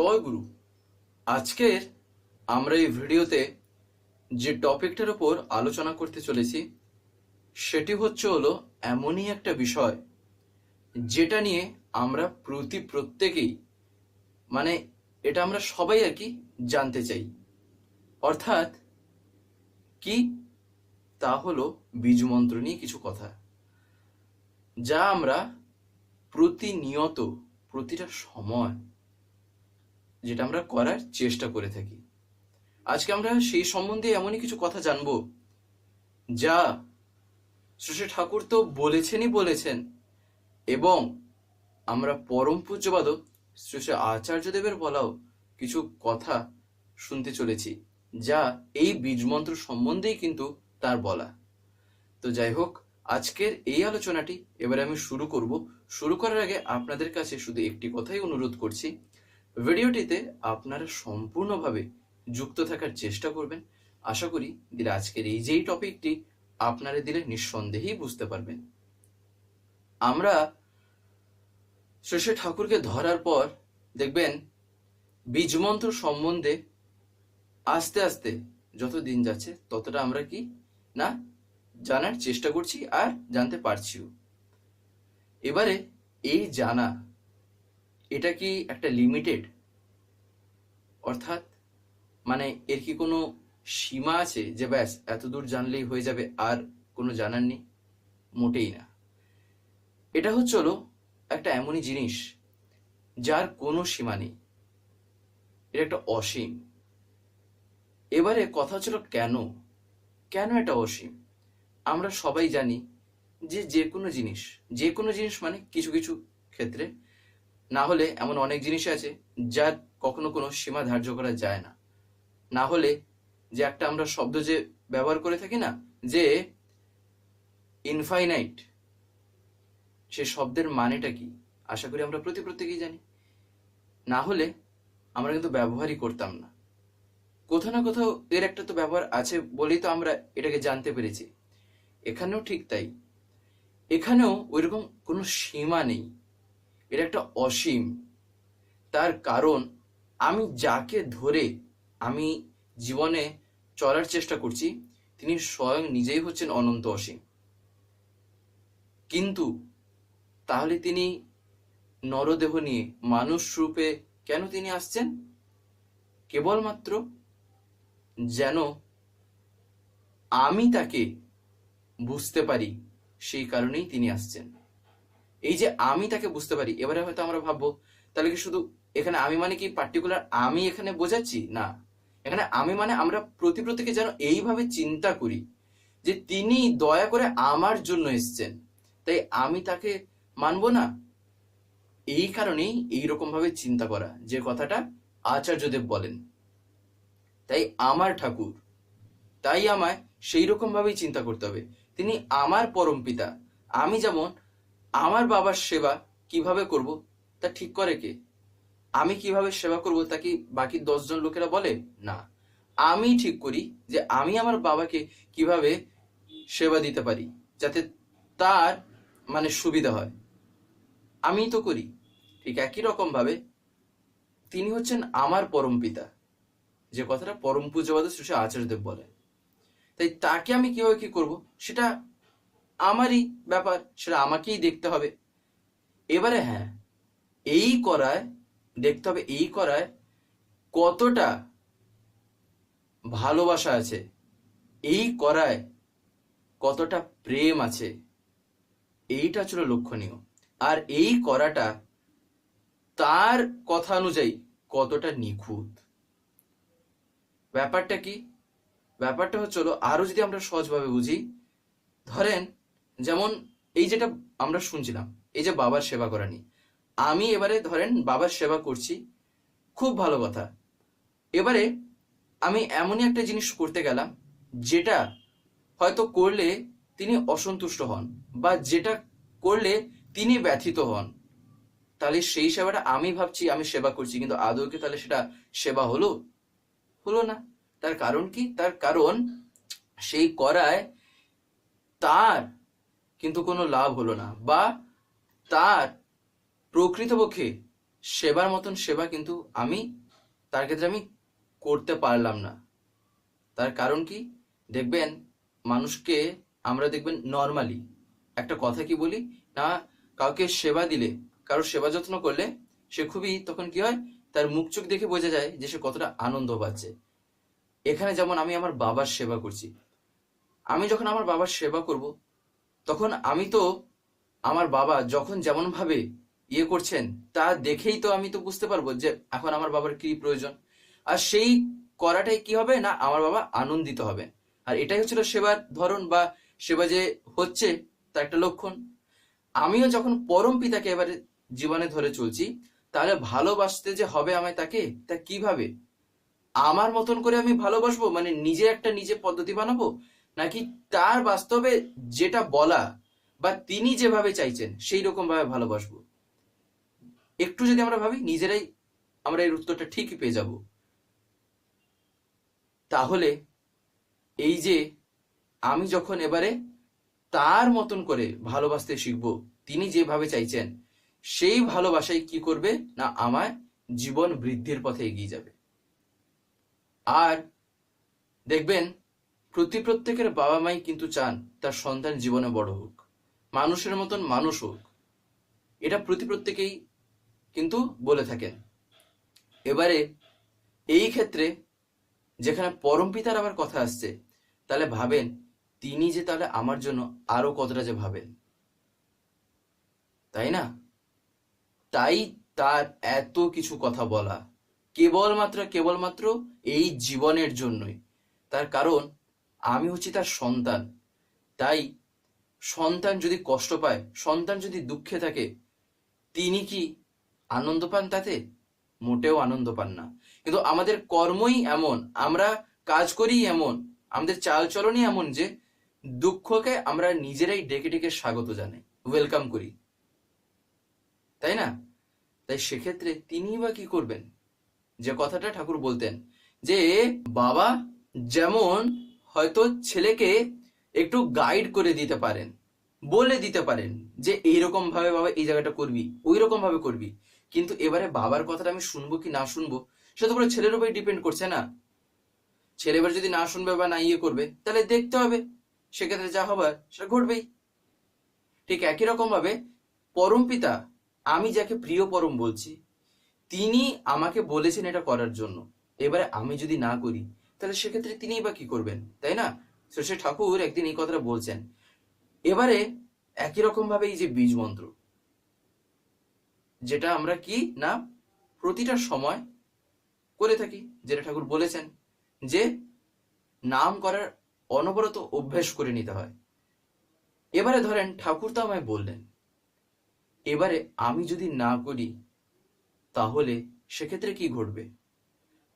জয় গুরু। আজকের আমরা এই ভিডিওতে যে টপিকটার উপর আলোচনা করতে চলেছি, সেটি হচ্ছে হলো এমনই একটা বিষয় যেটা নিয়ে আমরা প্রতি প্রত্যেকেই মানে এটা আমরা সবাই আর কি জানতে চাই। অর্থাৎ কি? তা হলো বীজ মন্ত্র নিয়ে কিছু কথা। যা আমরা প্রতিনিয়ত, প্রতিটা সময় যেটা আমরা করার চেষ্টা করে থাকি। আজকে আমরা সেই সম্বন্ধে এমনই কিছু কথা জানব, যা শ্রী ঠাকুর তো বলেছেনই বলেছেন এবং আমরা পরম পূজ্যবাদ শ্রী শ্রী আচার্যদেবের বলাও কিছু কথা শুনতে চলেছি, যা এই বীজমন্ত্র সম্বন্ধেই কিন্তু তার বলা। তো যাই হোক, আজকের এই আলোচনাটি এবারে আমি শুরু করব। শুরু করার আগে আপনাদের কাছে শুধু একটি কথাই অনুরোধ করছি ভিডিওটিতে আপনারা সম্পূর্ণভাবে যুক্ত থাকার চেষ্টা করবেন। আশা করি দিলে আজকের এই যেই টপিকটি আপনারা দিলে নিঃসন্দেহেই বুঝতে পারবেন। আমরা শ্রী ঠাকুরকে ধরার পর দেখবেন বীজমন্ত্র সম্বন্ধে আস্তে আস্তে যত দিন যাচ্ছে ততটা আমরা কি না জানার চেষ্টা করছি আর জানতে পারছিও। এবারে এই জানা এটা কি একটা লিমিটেড অর্থাৎ মানে এর কি কোনো সীমা আছে যে ব্যাস এত দূর জানলেই হয়ে যাবে আর কোনো জানার নেই? মোটেই না। এটা হচ্ছে হলো একটা এমনই জিনিস যার কোনো সীমা নেই। এটা একটা অসীম। এবারে কথা ছিল কেন? কেন এটা অসীম? আমরা সবাই জানি যে যে কোনো জিনিস যে কোনো জিনিস মানে কিছু কিছু ক্ষেত্রে না হলে এমন অনেক জিনিস আছে যার কখনো কোনো সীমা ধার্য করা যায় না। না হলে যে একটা আমরা শব্দ যে ব্যবহার করে থাকি না, যে ইনফাইনাইট সে শব্দের মানেটা কি? আশা করি আমরা প্রতি প্রত্যেকেই জানি। না হলে আমরা কিন্তু ব্যবহারই করতাম না। কোথাও না কোথাও এর একটা তো ব্যবহার আছে বলেই তো আমরা এটাকে জানতে পেরেছি। এখানেও ঠিক তাই। এখানেও ওইরকম কোনো সীমা নেই। এটা একটা অসীম। তার কারণ, আমি যাকে ধরে আমি জীবনে চলার চেষ্টা করছি, তিনি স্বয়ং নিজেই হচ্ছেন অনন্ত অসীম। কিন্তু তাহলে তিনি নরদেহ নিয়ে মানুষ রূপে কেন তিনি আসছেন? কেবলমাত্র যেন আমি তাকে বুঝতে পারি, সেই কারণেই তিনি আসছেন। এই যে আমি তাকে বুঝতে পারি, এবারে হয়তো আমরা ভাববো, তাহলে কি শুধু এখানে আমি মানে কি পার্টিকুলার আমি এখানে বোঝাচ্ছি? না। এখানে আমি মানে আমরা প্রতি প্রত্যেকে যেন এইভাবে চিন্তা করি যে তিনি দয়া করে আমার জন্য এসছেন। তাই আমি তাকে মানবো না? এই কারণেই এইরকম ভাবে চিন্তা করা, যে কথাটা আচার্যদেব বলেন। তাই আমার ঠাকুর, তাই আমায় সেই রকম ভাবেই চিন্তা করতে হবে। তিনি আমার পরম পিতা, আমি যেমন আমার বাবার সেবা কীভাবে করব, তা ঠিক করে কে? আমি কীভাবে সেবা করব, তা কি বাকি দশজন লোকেরা বলে? না। আমি ঠিক করি যে আমি আমার বাবাকে কীভাবে সেবা দিতে পারি, যাতে তার মানে সুবিধা হয়। আমি তো করি, ঠিক একই রকম ভাবে তিনি হচ্ছেন আমার পরম পিতা। যে কথাটা পরম পূজ্যবাদ শ্রী আচার্যদেব বলে তাই তাকে আমি কীভাবে কি করব, সেটা আমারই ব্যাপার, সেটা আমাকেই দেখতে হবে। এবারে হ্যাঁ এই করায়, দেখতে হবে এই করায় কতটা ভালোবাসা আছে। এই করায় কতটা প্রেম আছে। এইটা ছিল লক্ষণীয়। আর এই করাটা তার কথা অনুযায়ী কতটা নিখুঁত। ব্যাপারটা কি? ব্যাপারটা হচ্ছিল আরও যদি আমরা সহজভাবে বুঝি, ধরেন যেমন এই যেটা আমরা শুনছিলাম, এই যে বাবার সেবা করা নিয়ে। আমি এবারে ধরেন বাবার সেবা করছি, খুব ভালো কথা। এবারে আমি এমনই একটা জিনিস করতে গেলাম, যেটা হয়তো করলে তিনি অসন্তুষ্ট হন বা যেটা করলে তিনি ব্যথিত হন। তাহলে সেই সেবাটা আমি ভাবছি, আমি সেবা করছি, কিন্তু আদৌ কি তাহলে সেটা সেবা হলো? হলো না। তার কারণ কি? তার কারণ সেই করায় তার কিন্তু কোনো লাভ হলো না। বা তার প্রকৃতপক্ষে সেবার মতন সেবা কিন্তু আমি, তার ক্ষেত্রে আমি করতে পারলাম না। তার কারণ কি? দেখবেন, মানুষকে আমরা দেখবেন নর্মালি একটা কথা কি বলি? না, কাউকে সেবা দিলে, কারোর সেবা যত্ন করলে সে খুবই তখন কি হয়? তার মুখ চোখ দেখে বোঝা যায় যে সে কতটা আনন্দ পাচ্ছে। এখানে যেমন আমি আমার বাবার সেবা করছি। আমি যখন আমার বাবার সেবা করব তখন আমি তো আমার বাবা যখন যেমন ভাবে ইয়ে করছেন, তা দেখেই তো আমি তো বুঝতে পারব যে এখন আমার বাবার কি প্রয়োজন। আর সেই করাটাই কি হবে না আমার বাবা আনন্দিত হবে। আর এটাই হচ্ছিল সেবার ধরন বা সেবা যে হচ্ছে, তার একটা লক্ষণ। আমিও যখন পরম পিতাকে এবারে জীবনে ধরে চলছি, তাহলে ভালোবাসতে যে হবে আমায় তাকে, তা কীভাবে? আমার মতন করে আমি ভালোবাসবো? মানে নিজে একটা নিজে পদ্ধতি বানাবো? নাকি তার বাস্তবে যেটা বলা বা তিনি যেভাবে চাইছেন, সেই রকম ভাবে ভালোবাসবো একটু যদি আমরা ভাবি, নিজেরাই আমরা এর উত্তরটা ঠিকই পেয়ে যাব। তাহলে এই যে আমি যখন এবারে তার মতন করে ভালোবাসতে শিখব, তিনি যেভাবে চাইছেন, সেই ভালোবাসাই কি করবে না আমার জীবন বৃদ্ধির পথে এগিয়ে যাবে? আর দেখবেন প্রতি প্রত্যেকের বাবা মাই কিন্তু চান তার সন্তান জীবনে বড় হোক। মানুষের মতন মানুষ হোক। এটা প্রতি প্রত্যেকেই কিন্তু বলে থাকেন। এবারে এই ক্ষেত্রে যেখানে পরম পিতার আবার কথা আসছে, তাহলে ভাবেন তিনি যে তাহলে আমার জন্য আরও কতটা যে ভাবেন। তাই না? তাই তার এত কিছু কথা বলা। কেবলমাত্র কেবলমাত্র এই জীবনের জন্যই। তার কারণ আমি হচ্ছি তার সন্তান। তাই সন্তান যদি কষ্ট পায়, সন্তান যদি দুঃখে থাকে, তিনি কি আনন্দ পান তাতে? মোটেও আনন্দ পান না। কিন্তু আমাদের কর্মই এমন, আমরা কাজ করি এমন, আমাদের চালচলনই এমন যে দুঃখকে আমরা নিজেরাই ডেকে ডেকে স্বাগত জানাই ওয়েলকাম করি। তাই না? তাই সেক্ষেত্রে তিনি বা কি করবেন? যে কথাটা ঠাকুর বলতেন যে, বাবা, যেমন হয়তো ছেলেকে একটু গাইড করে দিতে পারেন, বলে দিতে পারেন যে এইরকম ভাবে বাবা এই জায়গাটা করবি ওই রকম ভাবে করবি। কিন্তু এবারে বাবার কথাটা আমি শুনব কি না শুনব সেটা তো পুরো ছেলের উপরে ডিপেন্ড করছে না। ছেলে এবার যদি না শুনবে বা না ইয়ে করবে, তাহলে দেখতে হবে, সেক্ষেত্রে যা হবার সেটা ঘটবেই। ঠিক একই রকম ভাবে পরম পিতা, আমি যাকে প্রিয় পরম বলছি, তিনি আমাকে বলেছেন এটা করার জন্য। এবারে আমি যদি না করি তাহলে সেক্ষেত্রে তিনিই বা কি করবেন? তাই না? সে ঠাকুর একদিন এই কথাটা বলছেন। এবারে একই রকম ভাবে এই যে বীজ মন্ত্র, যেটা আমরা কি না প্রতিটা সময় করে থাকি, যেটা ঠাকুর বলেছেন যে নাম করার অনবরত অভ্যেস করে নিতে হয়। এবারে ধরেন ঠাকুর তো আমায় বললেন, এবারে আমি যদি না করি তাহলে সেক্ষেত্রে কি ঘটবে?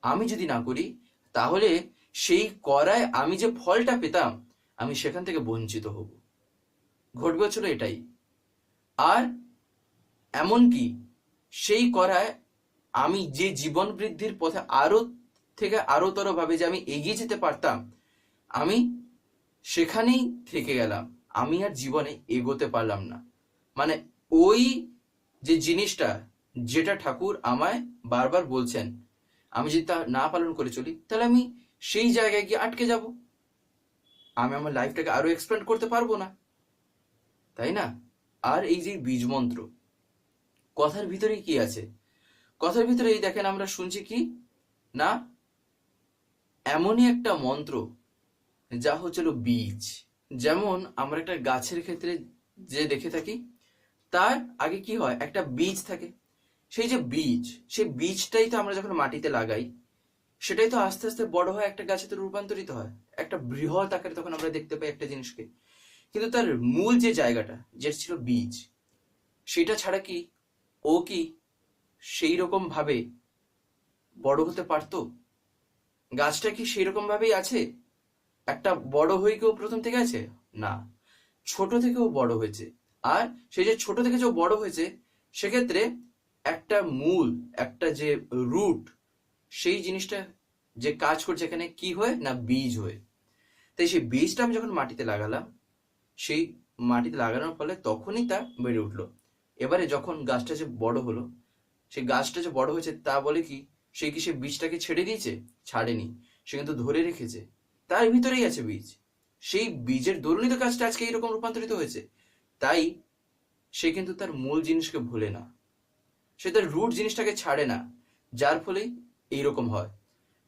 আমি যদি না করি তাহলে সেই করায় আমি যে ফলটা পেতাম, আমি সেখান থেকে বঞ্চিত হব। ঘটবে হচ্ছিল এটাই। আর এমনকি সেই করায় আমি যে জীবন বৃদ্ধির পথে আরও থেকে আরও তর ভাবে যে আমি এগিয়ে যেতে পারতাম, আমি সেখানেই থেকে গেলাম। আমি আর জীবনে এগোতে পারলাম না। মানে ওই যে জিনিসটা, যেটা ঠাকুর আমায় বারবার বলছেন আমি যদি তা না পালন করে চলি, তাহলে আমি সেই জায়গায় গিয়ে আটকে যাব। আমি আমার লাইফটাকে আরও এক্সপ্যান্ড করতে পারব না। তাই না? আর এই যে বীজ মন্ত্র, কথার ভিতরে কি আছে? কথার ভিতরে এই দেখেন আমরা শুনছি কি? না? এমনই একটা মন্ত্র যা হচ্ছিল বীজ। যেমন আমরা একটা গাছের ক্ষেত্রে যে দেখে থাকি, তার আগে কি হয়? একটা বীজ থাকে। সেই যে বীজ, সেই বীজটাই তো আমরা যখন মাটিতে লাগাই, সেটাই তো আস্তে আস্তে বড় হয় একটা গাছে তো রূপান্তরিত হয়। একটা বৃহৎ আকারে তখন আমরা দেখতে পাই একটা জিনিসকে। কিন্তু তার মূল যে জায়গাটা, যেটা ছিল বীজ, সেটা ছাড়া কি ও কি সেই রকম ভাবে বড় হতে পারতো? গাছটা কি সেই রকম ভাবেই আছে? একটা বড় হয়ে কেউ প্রথম থেকে আছে? না। ছোট থেকেও বড় হয়েছে। আর সেই যে ছোট থেকে যে বড় হয়েছে, সেক্ষেত্রে একটা মূল, একটা যে রুট সেই জিনিসটা যে কাজ করছে এখানে কি হয় না বীজ হয়ে? তাই সেই বীজটা আমি যখন মাটিতে লাগালাম, সেই মাটিতে লাগানোর ফলে তখনই তা বেড়ে উঠল। এবারে যখন গাছটা যে বড় হলো, সেই গাছটা যে বড় হয়েছে তা বলে কি, সে কি সে বীজটাকে ছেড়ে দিয়েছে? ছাড়েনি। সে কিন্তু ধরে রেখেছে। তার ভিতরেই আছে বীজ। সেই বীজের দরুনই তো গাছটা আজকে এইরকম রূপান্তরিত হয়েছে। তাই সে কিন্তু তার মূল জিনিসকে ভুলে না। সে তার রুট জিনিসটাকে ছাড়ে না, যার ফলে এইরকম হয়।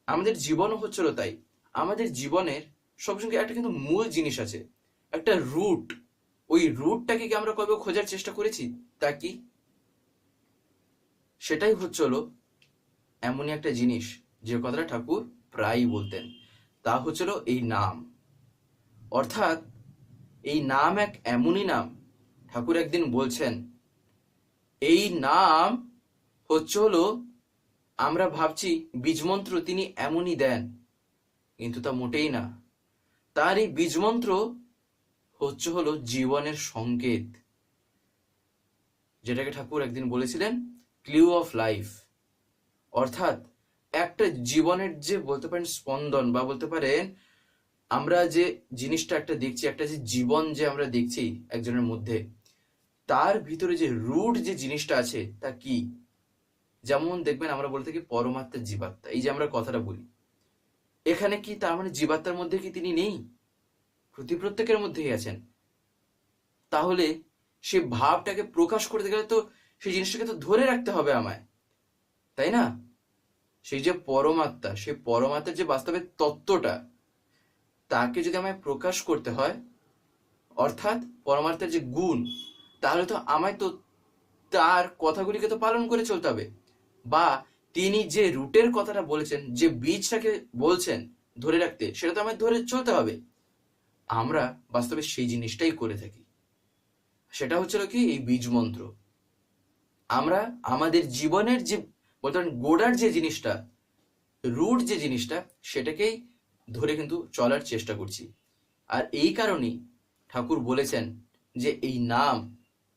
আমাদের জীবনও হচ্ছিল তাই। আমাদের জীবনের সবসঙ্গে একটা কিন্তু মূল জিনিস আছে, একটা রুট ওই রুটটাকে কি আমরা কবে খোঁজার চেষ্টা করেছি? তা কি? সেটাই হচ্ছিল এমনই একটা জিনিস, যে কথাটা ঠাকুর প্রায়ই বলতেন। তা হচ্ছিল এই নাম। অর্থাৎ এই নাম এক এমনই নাম। ঠাকুর একদিন বলছেন এই নাম হচ্ছে হলো, আমরা ভাবছি বীজমন্ত্র তিনি এমনই দেন, কিন্তু তা মোটেই না। তার এই বীজমন্ত্র হচ্ছে হলো জীবনের সংকেত, যেটাকে ঠাকুর একদিন বলেছিলেন, ক্লিউ অফ লাইফ। অর্থাৎ একটা জীবনের যে বলতে পারেন স্পন্দন বা বলতে পারেন আমরা যে জিনিসটা একটা দেখছি, একটা যে জীবন যে আমরা দেখছি একজনের মধ্যে তার ভিতরে যে রুট যে জিনিসটা আছে, তা কি? যেমন দেখবেন আমরা বলে থাকি পরমাত্মার জীবাত্মা। এই যে আমরা কথাটা বলি। এখানে কি তার মানে জীবাত্মার মধ্যে কি তিনি নেই? প্রতি প্রত্যেকের মধ্যেই আছেন। তাহলে সে ভাবটাকে প্রকাশ করতে গেলে তো সেই জিনিসটাকে তো ধরে রাখতে হবে আমায়। তাই না? সেই যে পরমাত্মা, সেই পরমাত্মার যে বাস্তবের তত্ত্বটা, তাকে যদি আমায় প্রকাশ করতে হয়, অর্থাৎ পরমাত্মার যে গুণ তাহলে তো আমায় তো তার কথাগুলিকে তো পালন করে চলতে হবে। বা তিনি যে রুটের কথাটা বলেছেন, যে বীজটাকে বলছেন ধরে রাখতে, সেটা তো আমায় ধরে চলতে হবে। আমরা বাস্তবে সেই জিনিসটাই করে থাকি। সেটা হচ্ছিল কি, এই বীজ মন্ত্র। আমরা আমাদের জীবনের যে বলতে গোড়ার যে জিনিসটা, রুট যে জিনিসটা, সেটাকেই ধরে কিন্তু চলার চেষ্টা করছি। আর এই কারণেই ঠাকুর বলেছেন যে এই নাম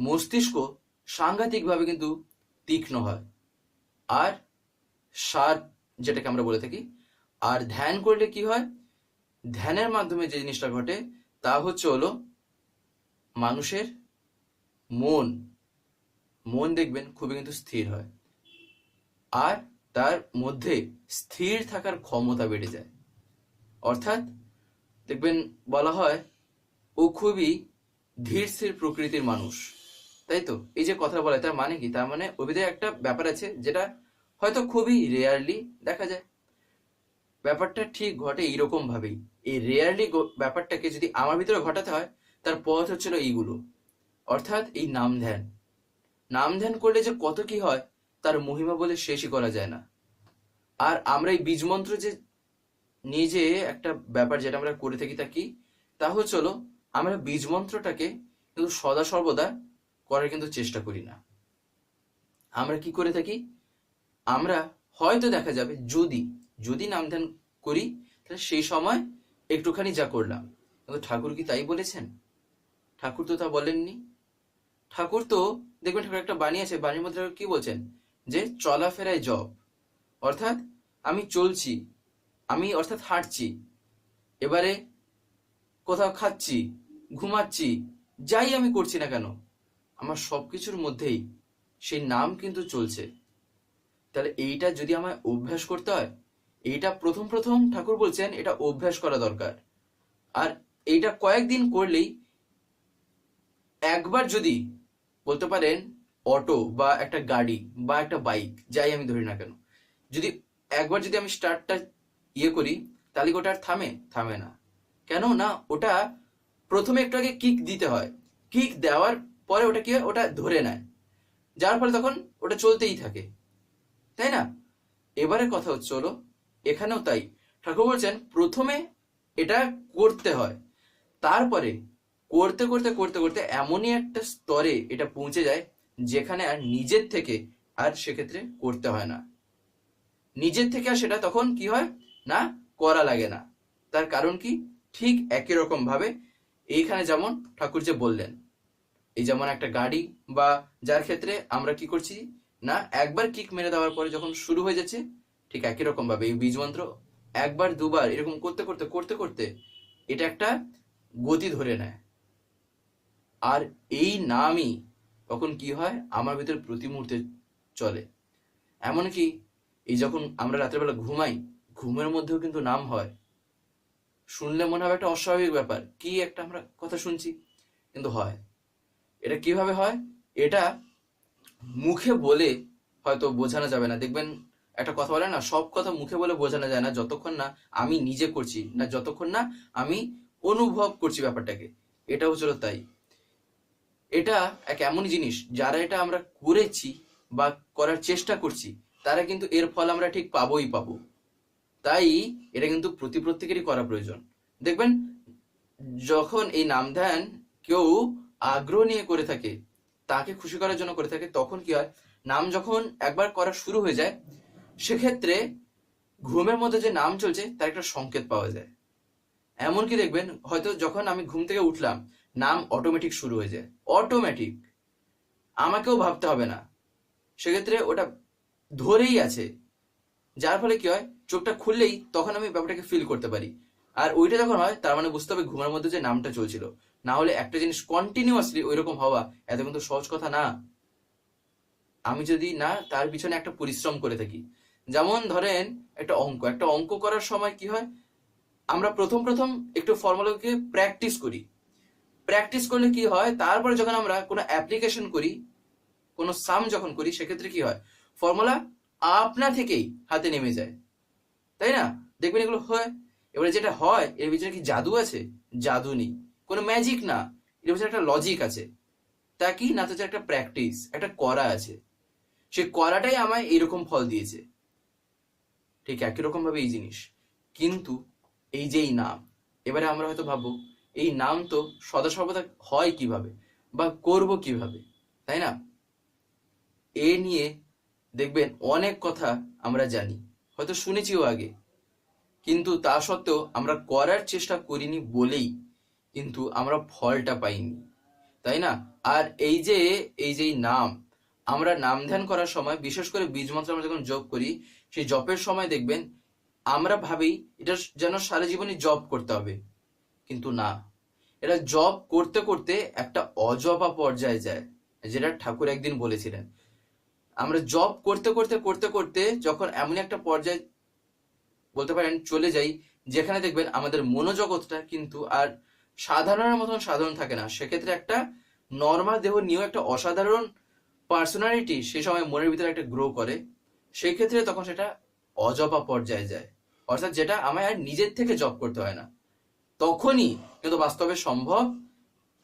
মস্তিষ্ক সাংঘাতিকভাবে কিন্তু তীক্ষ্ণ হয়। আর সার যেটাকে আমরা বলে থাকি, আর ধ্যান করলে কি হয়? ধ্যানের মাধ্যমে যে জিনিসটা ঘটে, তা হচ্ছে হলো মানুষের মন। মন দেখবেন খুবই কিন্তু স্থির হয়। আর তার মধ্যে স্থির থাকার ক্ষমতা বেড়ে যায়। অর্থাৎ দেখবেন বলা হয়, ও খুবই ধীর স্থির প্রকৃতির মানুষ। তাই তো এই যে কথা বলে, তার মানে কি? তার মানে অভিধায় একটা ব্যাপার আছে যেটা হয়তো খুবই রেয়ারলি দেখা যায়। ব্যাপারটা ঠিক ঘটে এইরকম ভাবেই এই রেয়ারলি ব্যাপারটাকে যদি আমার ভিতরে ঘটাতে হয়, তার পথ হচ্ছিল এইগুলো। অর্থাৎ এই নাম ধ্যান। নাম ধ্যান করলে যে কত কি হয়, তার মহিমা বলে শেষই করা যায় না। আর আমরা এই বীজ মন্ত্র যে নিজে একটা ব্যাপার যেটা আমরা করে থাকি তা কি? তা হলো আমরা বীজ মন্ত্রটাকে কিন্তু সদা সর্বদা করার কিন্তু চেষ্টা করি না। আমরা কি করে থাকি? আমরা হয়তো দেখা যাবে যদি যদি নাম ধ্যান করি, তাহলে সেই সময় একটুখানি যা করলাম। কিন্তু ঠাকুর কি তাই বলেছেন? ঠাকুর তো তা বলেননি। ঠাকুর তো, দেখবেন ঠাকুর একটা বাণী আছে, বাণীর মধ্যে কি বলছেন? যে চলাফেরায় জব। অর্থাৎ আমি চলছি, আমি অর্থাৎ হাঁটছি, এবারে কোথাও খাচ্ছি, ঘুমাচ্ছি, যাই আমি করছি না কেন আমার সবকিছুর মধ্যেই সেই নাম কিন্তু চলছে। তাহলে এইটা যদি আমায় অভ্যাস করতে হয়, এইটা প্রথম প্রথম ঠাকুর বলছেন এটা অভ্যাস করা দরকার। আর এইটা কয়েকদিন করলেই একবার যদি বলতে পারেন অটো বা একটা গাড়ি বা একটা বাইক, যাই আমি ধরি না কেন, যদি একবার যদি আমি স্টার্টটা ইয়ে করি, তাহলে ওটা আর থামে? থামে না। কেন না ওটা প্রথমে একটু আগে কিক দিতে হয়। কিক দেওয়ার পরে ওটা কি হয় ওটা ধরে নেয়। যার ফলে তখন ওটা চলতেই থাকে। তাই না? এবারে কথা হচ্ছে হলো এখানেও তাই। ঠাকুর বলছেন, প্রথমে এটা করতে হয়। তারপরে করতে করতে করতে করতে এমনই একটা স্তরে এটা পৌঁছে যায় যেখানে আর নিজের থেকে আর সেক্ষেত্রে করতে হয় না। নিজের থেকে আর সেটা তখন কি হয়? না, করা লাগে না। তার কারণ কি? ঠিক একই রকম ভাবে এইখানে যেমন ঠাকুর যে বললেন এই যেমন একটা গাড়ি বা যার ক্ষেত্রে আমরা কি করছি? না, একবার কিক মেরে দেওয়ার পরে যখন শুরু হয়ে যাচ্ছে, ঠিক একই রকম ভাবে এই বীজ মন্ত্র একবার, দুবার এরকম করতে করতে করতে করতে এটা একটা গতি ধরে নেয়। আর এই নামই তখন কি হয়? আমার ভিতরে প্রতি মুহূর্তে চলে। এমনকি এই যখন আমরা রাত্রেবেলা ঘুমাই, ঘুমের মধ্যেও কিন্তু নাম হয়। শুনলে মনে হবে একটা অস্বাভাবিক ব্যাপার। কি একটা আমরা কথা শুনছি, কিন্তু হয়। এটা কীভাবে হয়? এটা মুখে বলে হয়তো বোঝানো যাবে না। দেখবেন একটা কথা বলে না, সব কথা মুখে বলে বোঝানো যায় না। যতক্ষণ না আমি নিজে করছি না, যতক্ষণ না আমি অনুভব করছি ব্যাপারটাকে। এটা হচ্ছিল তাই। এটা এক এমন জিনিস, যারা এটা আমরা করেছি বা করার চেষ্টা করছি, তারা কিন্তু এর ফল আমরা ঠিক পাবোই পাবো। তাই এটা কিন্তু প্রতি প্রত্যেকেরই করা প্রয়োজন। দেখবেন, যখন এই নাম ধ্যান কেউ আগ্রহ নিয়ে করে থাকে, তাকে খুশি করার জন্য করে থাকে, তখন কি হয়? নাম যখন একবার করা শুরু হয়ে যায়, সেক্ষেত্রে ঘুমের মধ্যে যে নাম চলছে, তার একটা সংকেত পাওয়া যায়। এমনকি দেখবেন, হয়তো যখন আমি ঘুম থেকে উঠলাম, নাম অটোমেটিক শুরু হয়ে যায়। অটোমেটিক আমাকেও ভাবতে হবে না। সেক্ষেত্রে ওটা ধরেই আছে। যার ফলে কি হয়? চোখটা খুললেই তখন আমি ব্যাপারটাকে ফিল করতে পারি। আর ওইটা যখন হয়, তার মানে বুঝতে হবে ঘুমের মধ্যে যে নামটা চলছিল না হলে একটা জিনিস কন্টিনিউয়াসলি ওই রকম হওয়া, এত কিন্তু সহজ কথা না। আমি যদি না, তার পিছনে একটা পরিশ্রম করে থাকি। যেমন ধরেন, একটা অঙ্ক একটা অঙ্ক করার সময় কি হয়? আমরা প্রথম প্রথম একটু ফর্মুলাকে প্র্যাকটিস করি। প্র্যাকটিস করলে কি হয়? তারপরে যখন আমরা কোনো অ্যাপ্লিকেশন করি, কোনো সাম যখন করি, সেক্ষেত্রে কি হয়? ফর্মুলা আপনা থেকেই হাতে নেমে যায়। তাই না? দেখবেন এগুলো হয়। এবারে যেটা হয়, এর ভিতরে কি জাদু আছে? জাদু নেই। কোনো ম্যাজিক না, এর ভিতরে একটা লজিক আছে। তা কি? না, তো একটা প্র্যাকটিস একটা করা আছে। সে করাটাই আমায় এরকম ফল দিয়েছে। ঠিক একই রকম ভাবে এই জিনিস। কিন্তু এই যে এই নাম, এবারে আমরা হয়তো ভাববো, এই নাম তো সদা সর্বদা হয় কীভাবে? বা করব কীভাবে? তাই না? এ নিয়ে দেখবেন অনেক কথা আমরা জানি। হয়তো শুনেছিও আগে। কিন্তু তা সত্ত্বেও আমরা করার চেষ্টা করিনি বলেই কিন্তু আমরা ফলটা পাইনি, তাই না? আর এই যে এই যে নাম, আমরা নাম ধ্যান করার সময়, বিশেষ করে বীজ মন্ত্র আমরা যখন জপ করি, সেই জপের সময় দেখবেন, আমরা ভাবি এটা যেন সারা জীবনই জব করতে হবে, কিন্তু না। এটা জব করতে করতে একটা অজপা পর্যায়ে যায়, যেটা ঠাকুর একদিন বলেছিলেন। আমরা জব করতে করতে করতে করতে যখন এমন একটা পর্যায়ে বলতে পারেন চলে যাই, যেখানে দেখবেন আমাদের মনোজগৎটা কিন্তু আর সাধারণের মতন সাধারণ থাকে না। সেক্ষেত্রে একটা নর্মাল দেহ নিয়েও একটা অসাধারণ পার্সোনালিটি সে সময় মনের ভিতরে একটা গ্রো করে। সেই ক্ষেত্রে তখন সেটা অজপা পর্যায়ে যায়। অর্থাৎ যেটা আমায় আর নিজের থেকে জব করতে হয় না। তখনই কিন্তু বাস্তবে সম্ভব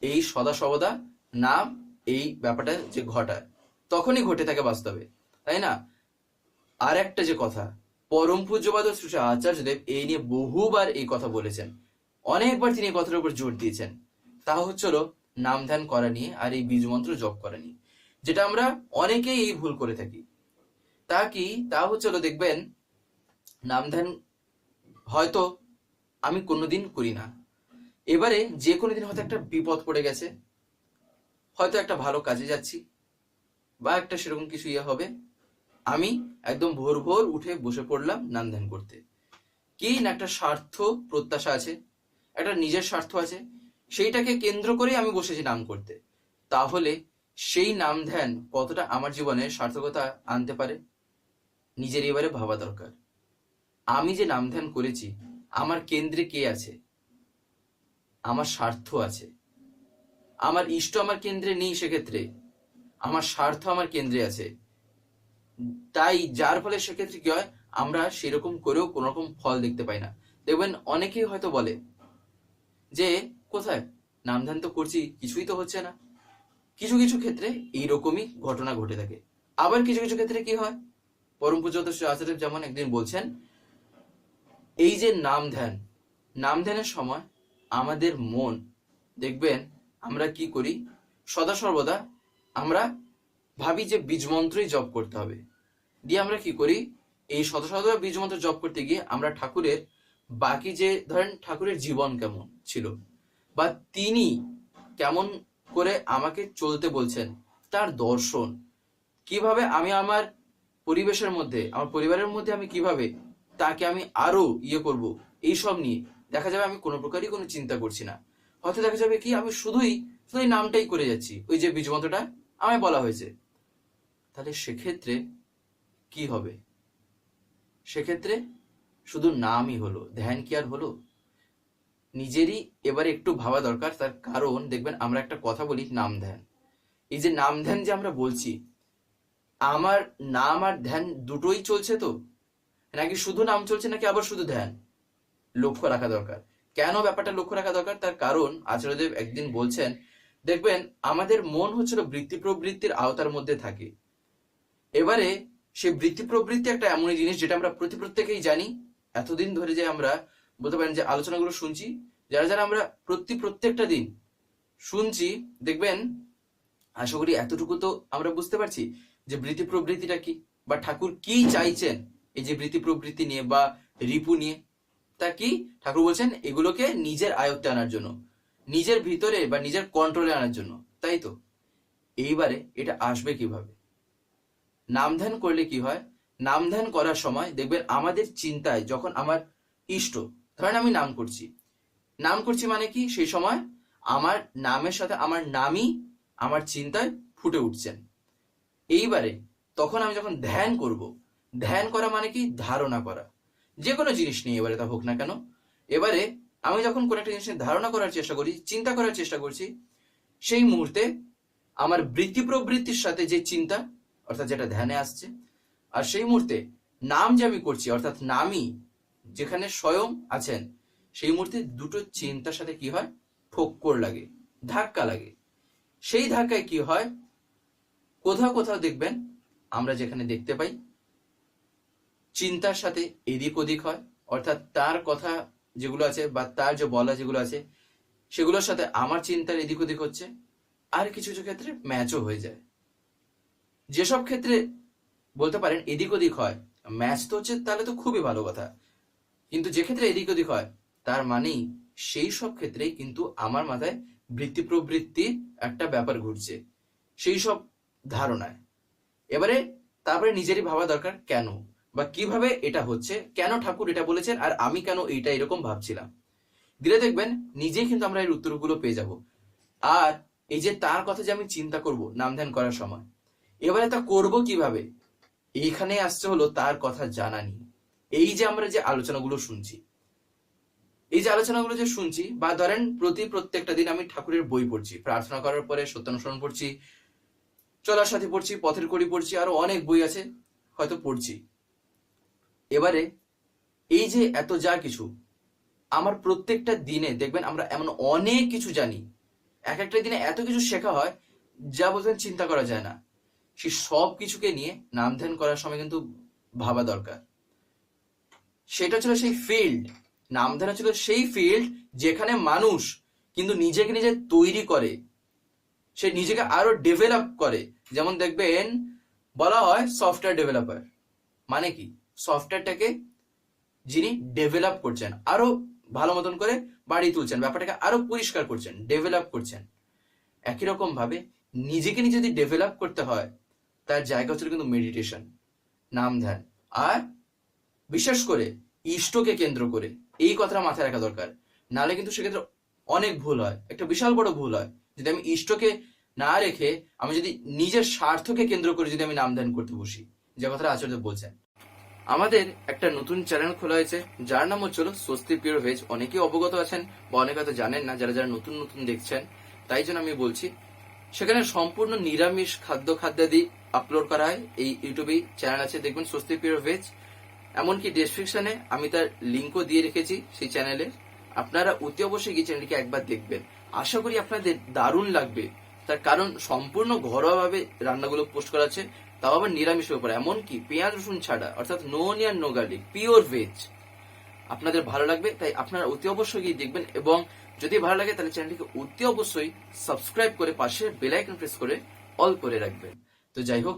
এই সদা সর্বদা নাম এই ব্যাপারটা যে ঘটায়। তখনই ঘটে থাকে বাস্তবে, তাই না? আর একটা যে কথা, পরম পূজ্যবাদ শ্রী আচার্যদেব এই নিয়ে বহুবার এই কথা বলেছেন। অনেকবার তিনি কথার উপর জোর দিয়েছেন। তা হচ্ছিল নাম ধ্যান করা নিয়ে আর এই বীজ মন্ত্র জপ করা নিয়ে, যেটা আমরা অনেকেই এই ভুল করে থাকি। তা কি? তা হচ্ছিল দেখবেন নাম ধ্যান হয়তো আমি কোনোদিন করি না। এবারে যে কোনো দিন হয়তো একটা বিপদ পড়ে গেছে, হয়তো একটা ভালো কাজে যাচ্ছি, বা একটা সেরকম কিছু ইয়ে হবে। আমি একদম ভোর ভোর উঠে বসে পড়লাম নাম ধ্যান করতে। কি না একটা স্বার্থ প্রত্যাশা আছে। একটা নিজের স্বার্থ আছে, সেইটাকে কেন্দ্র করে আমি বসেছি নাম করতে। তাহলে সেই নাম ধ্যান কতটা আমার জীবনে সার্থকতা আনতে পারে? নিজের এবারে ভাবা দরকার। আমি যে নাম ধ্যান করেছি, আমার কেন্দ্রে কে আছে? আমার স্বার্থ আছে। আমার ইষ্ট আমার কেন্দ্রে নেই সেক্ষেত্রে। আমার স্বার্থ আমার কেন্দ্রে আছে। তাই যার ফলে সেক্ষেত্রে কি হয়? আমরা সেরকম করেও কোনো রকম ফল দেখতে পাই না। দেখবেন অনেকেই হয়তো বলে যে কোথায়? নাম তো করছি, কিছুই তো হচ্ছে না। কিছু কিছু ক্ষেত্রে এইরকমই ঘটনা ঘটে থাকে। আবার কিছু কিছু ক্ষেত্রে কি হয়? পরম পূজ্যত শ্রী আচার্য যেমন একদিন বলছেন, এই যে নাম ধ্যান নাম ধ্যানের সময় আমাদের মন, দেখবেন আমরা কি করি? সদা সর্বদা আমরা ভাবি যে বীজ মন্ত্রই জপ করতে হবে। দিয়ে আমরা কি করি? এই শত শত বীজ মন্ত্র জপ করতে গিয়ে আমরা ঠাকুরের বাকি যে, ধরেন ঠাকুরের জীবন কেমন? ছিল। বা তিনি কেমন করে আমাকে চলতে বলছেন, তার দর্শন। কীভাবে আমি আমার পরিবেশের মধ্যে, আমার পরিবারের মধ্যে আমি কীভাবে তাকে আমি আরও ইয়ে করব এই সব নিয়ে দেখা যাবে আমি কোনো প্রকারই কোনো চিন্তা করছি না। হয়তো দেখা যাবে কি আমি শুধুই শুধু নামটাই করে যাচ্ছি, ওই যে বীজমন্ত্রটা আমায় বলা হয়েছে। তাহলে সেক্ষেত্রে কি হবে? সেক্ষেত্রে শুধু নামই হলো, ধ্যান কি আর হলো? নিজেরই এবারে একটু ভাবা দরকার, তার কারণ দেখবেন আমরা একটা কথা বলি, নাম ধ্যান। এই যে নাম ধ্যান যে আমরা বলছি, আমার নাম আর ধ্যান দুটোই চলছে তো? নাকি শুধু নাম চলছে নাকি আবার শুধু ধ্যান? লক্ষ্য রাখা দরকার। কেন ব্যাপারটা লক্ষ্য রাখা দরকার? তার কারণ আচার্যদেব একদিন বলছেন, দেখবেন আমাদের মন হচ্ছিল বৃত্তি প্রবৃত্তির আওতার মধ্যে থাকে। এবারে সে বৃত্তি প্রবৃত্তি একটা এমনই জিনিস যেটা আমরা প্রতি প্রত্যেকেই জানি। এতদিন ধরে যে আমরা বলতে পারেন যে আলোচনাগুলো শুনছি। যারা যারা আমরা প্রতি প্রত্যেকটা দিন শুনছি, দেখবেন, আশা করি এতটুকু তো আমরা বুঝতে পারছি যে বৃত্তি প্রবৃত্তিটা কি বা ঠাকুর কি চাইছেন এই যে বৃত্তি প্রবৃত্তি নিয়ে বা রিপু নিয়ে। তা কি? ঠাকুর বলছেন এগুলোকে নিজের আয়ত্তে আনার জন্য, নিজের ভিতরে বা নিজের কন্ট্রোলে আনার জন্য, তাই তো? এইবারে এটা আসবে কীভাবে? নাম ধ্যান করলে কি হয়? নাম ধ্যান করার সময় দেখবেন আমাদের চিন্তায় যখন আমার ইষ্ট ধরেন আমি নাম করছি। নাম করছি মানে কি? সেই সময় আমার নামের সাথে আমার নামই আমার চিন্তায় ফুটে উঠছেন। এইবারে তখন আমি যখন ধ্যান করব, ধ্যান করা মানে কি? ধারণা করা। যে কোনো জিনিস নিয়ে এবারে তা হোক না কেন, এবারে আমি যখন কোনো একটা জিনিসের ধারণা করার চেষ্টা করি, চিন্তা করার চেষ্টা করছি, সেই মুহূর্তে আমার বৃত্তি প্রবৃত্তির সাথে যে চিন্তা, অর্থাৎ যেটা ধ্যানে আসছে, আর সেই মুহূর্তে নাম যে আমি করছি, অর্থাৎ নামই যেখানে স্বয়ং আছেন, সেই মুহূর্তে দুটো চিন্তার সাথে কি হয়? ঠোক্কর লাগে, ধাক্কা লাগে। সেই ধাক্কায় কি হয়? কোথাও কোথাও দেখবেন, আমরা যেখানে দেখতে পাই, চিন্তার সাথে এদিক ওদিক হয়। অর্থাৎ তার কথা যেগুলো আছে বা তার যে বলা যেগুলো আছে, সেগুলোর সাথে আমার চিন্তার এদিক ওদিক হচ্ছে, আর কিছু কিছু ক্ষেত্রে ম্যাচও হয়ে যায়। যেসব ক্ষেত্রে বলতে পারেন এদিক ওদিক হয়, ম্যাচ তো হচ্ছে তাহলে তো খুবই ভালো কথা। কিন্তু যে ক্ষেত্রে এদিক ওদিক হয়, তার মানেই সেই সব ক্ষেত্রেই কিন্তু আমার মাথায় বৃত্তি প্রবৃত্তি একটা ব্যাপার ঘুরছে। সেই সব ধারণায়। এবারে তারপরে নিজেরই ভাবা দরকার, কেন? বা কীভাবে এটা হচ্ছে? কেন ঠাকুর এটা বলেছেন? আর আমি কেন এইটা এরকম ভাবছিলাম? দিলে দেখবেন, নিজেই কিন্তু আমরা এর উত্তরগুলো পেয়ে যাব। আর এই যে তার কথা যে আমি চিন্তা করব, নাম ধ্যান করার সময়, এবারে তা করব কীভাবে? এইখানে আসছে হলো তার কথা জানা নিয়ে। এই যে আমরা যে আলোচনাগুলো শুনছি, এই যে আলোচনাগুলো যে শুনছি, বা ধরেন প্রতি প্রত্যেকটা দিন আমি ঠাকুরের বই পড়ছি, প্রার্থনা করার পরে সত্যানুসরণ পড়ছি, চলার সাথে পড়ছি, পথের কড়ি পড়ছি, আরও অনেক বই আছে হয়তো পড়ছি। এবারে এই যে এত যা কিছু, আমার প্রত্যেকটা দিনে দেখবেন আমরা এমন অনেক কিছু জানি। এক একটা দিনে এত কিছু শেখা হয় যা বলতেন চিন্তা করা যায় না। সে সব কিছুকে নিয়ে নাম ধ্যান করার সময় কিন্তু ভাবা দরকার। সেটা ছিল সেই ফিল্ড নাম ধ্যান ছিল সেই ফিল্ড যেখানে মানুষ কিন্তু নিজেকে নিজে তৈরি করে। সে নিজেকে আরও ডেভেলপ করে। যেমন দেখবেন, বলা হয় সফটওয়্যার ডেভেলপার মানে কি? সফটওয়্যারটাকে যিনি ডেভেলপ করছেন, আরও ভালো মতন করে বাড়িয়ে তুলছেন, ব্যাপারটাকে আরও পরিষ্কার করছেন ডেভেলপ করছেন। একই রকম ভাবে নিজেকে নিজে যদি ডেভেলপ করতে হয়, তার জায়গা হচ্ছিল কিন্তু মেডিটেশন নাম ধ্যান আর বিশেষ করে ইষ্টকে কেন্দ্র করে এই কথাটা মাথায় রাখা দরকার। নাহলে কিন্তু সেক্ষেত্রে অনেক ভুল হয়। একটা বিশাল বড় ভুল হয়। যদি আমি ইষ্টকে না রেখে আমি যদি নিজের স্বার্থকে কেন্দ্র করে যদি আমি নাম ধ্যান করতে বসি, যে কথাটা আচার্য বলছেন। আমাদের একটা নতুন চ্যানেল খোলা হয়েছে, যার নাম হচ্ছিল স্বস্তি পিওর ভেজ অনেকেই অবগত আছেন বা অনেকে হয়তো জানেন না, যারা যারা নতুন নতুন দেখছেন, তাই জন্য আমি বলছি, সেখানে সম্পূর্ণ নিরামিষ খাদ্য খাদ্যাদি আপলোড করা হয়। এই ইউটিউবে চ্যানেল আছে, দেখবেন স্বস্তি পিওর ভেজ এমনকি ডেসক্রিপশনে আমি তার লিঙ্কও দিয়ে রেখেছি সেই চ্যানেলে আপনারা অতি অবশ্যই গিয়ে চ্যানেলটিকে একবার দেখবেন। আশা করি আপনাদের দারুণ লাগবে। তার কারণ সম্পূর্ণ ঘরোয়াভাবে রান্নাগুলো পোস্ট করা আছে, তাও আবার নিরামিষের উপর। এমনকি পেঁয়াজ, রসুন ছাড়া, অর্থাৎ no onion no garlic pure veg আপনাদের ভালো লাগবে, তাই আপনারা অতি অবশ্যই গিয়ে দেখবেন। এবং যদি ভালো লাগে, তাহলে চ্যানেলটিকে অতি অবশ্যই সাবস্ক্রাইব করে পাশে বেল আইকন প্রেস করে অল করে রাখবেন। তো যাই হোক